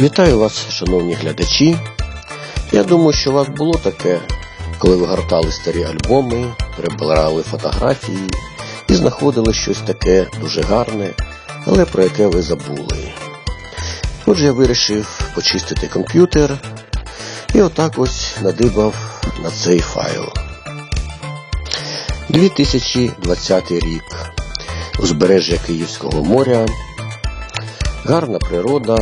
Вітаю вас, шановні глядачі. Я думаю, що у вас було таке, коли ви гортали старі альбоми, перебирали фотографії і знаходили щось таке дуже гарне, але про яке ви забули. Отже, я вирішив почистити комп'ютер і отак ось надибав на цей файл. 2020 рік. Узбережжя Київського моря. Гарна природа,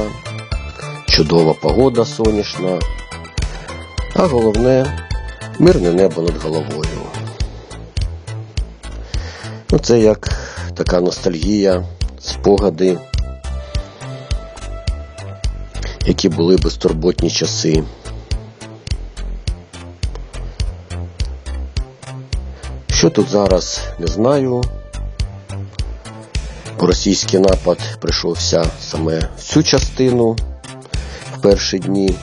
чудова погода сонячна, а головне мирне небо над головою. Ну, це як така ностальгія, спогади, які були безтурботні часи. Що тут зараз, не знаю. Російський напад прийшовся саме в цю частину перші дні.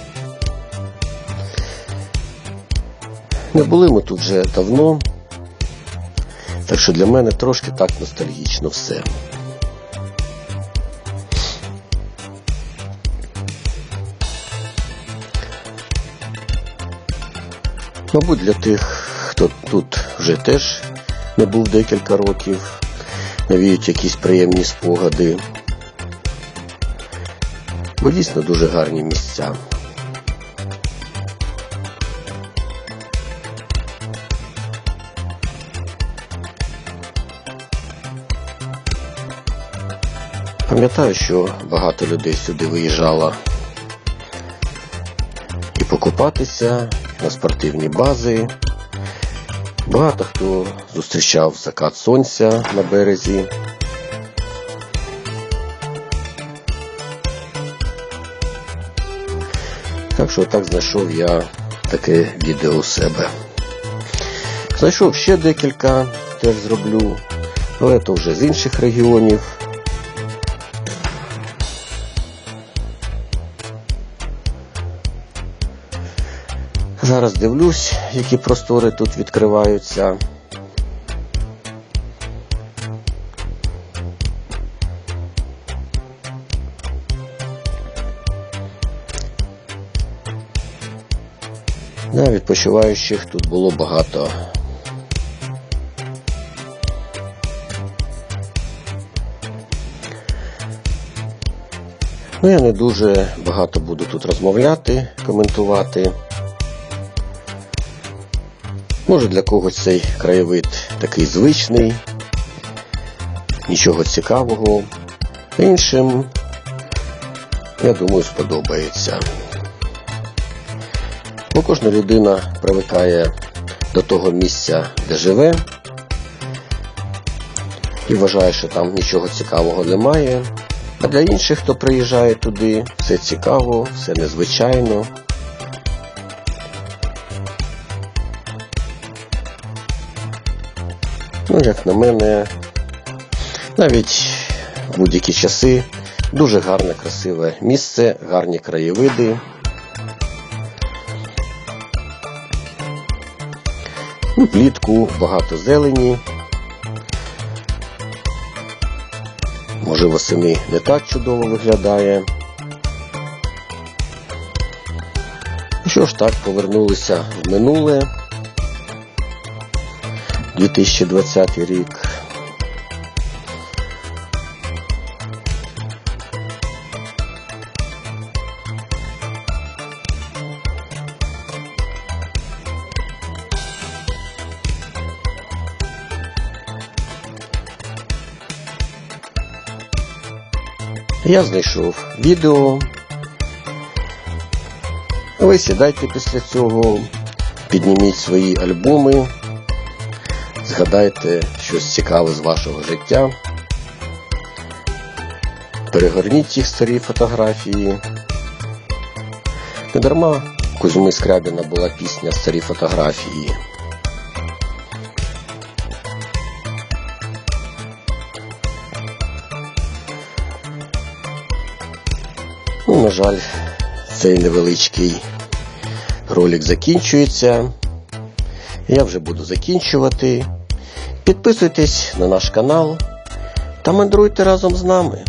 Не були ми тут вже давно, так що для мене трошки так ностальгічно все. Мабуть, для тих, хто тут вже теж не був декілька років, навіють якісь приємні спогади. Бо дійсно дуже гарні місця. Пам'ятаю, що багато людей сюди виїжджало і покупатися на спортивні бази. Багато хто зустрічав закат сонця на березі. Так що так знайшов я таке відео у себе. Знайшов ще декілька, теж зроблю, але то вже з інших регіонів. Зараз дивлюсь, які простори тут відкриваються. Да, відпочиваючих тут було багато. Ну, я не дуже багато буду тут розмовляти, коментувати. Може для когось цей краєвид такий звичний, нічого цікавого. Іншим, я думаю, сподобається. Бо кожна людина привикає до того місця, де живе, і вважає, що там нічого цікавого немає. А для інших, хто приїжджає туди, все цікаво, все незвичайно. Ну, як на мене, навіть в будь-які часи дуже гарне, красиве місце, гарні краєвиди. Ну, Влітку багато зелені. Може восени не так чудово виглядає. Ну Що ж так, повернулися в минуле. 2020 рік. Я знайшов відео. Ви сідайте після цього, підніміть свої альбоми. Згадайте щось цікаве з вашого життя. Перегорніть ті старі фотографії. Недарма Кузьми Скрябіна була пісня Старі фотографії. На жаль, цей невеличкий ролик закінчується. Я вже буду закінчувати. Підписуйтесь на наш канал та мандруйте разом з нами.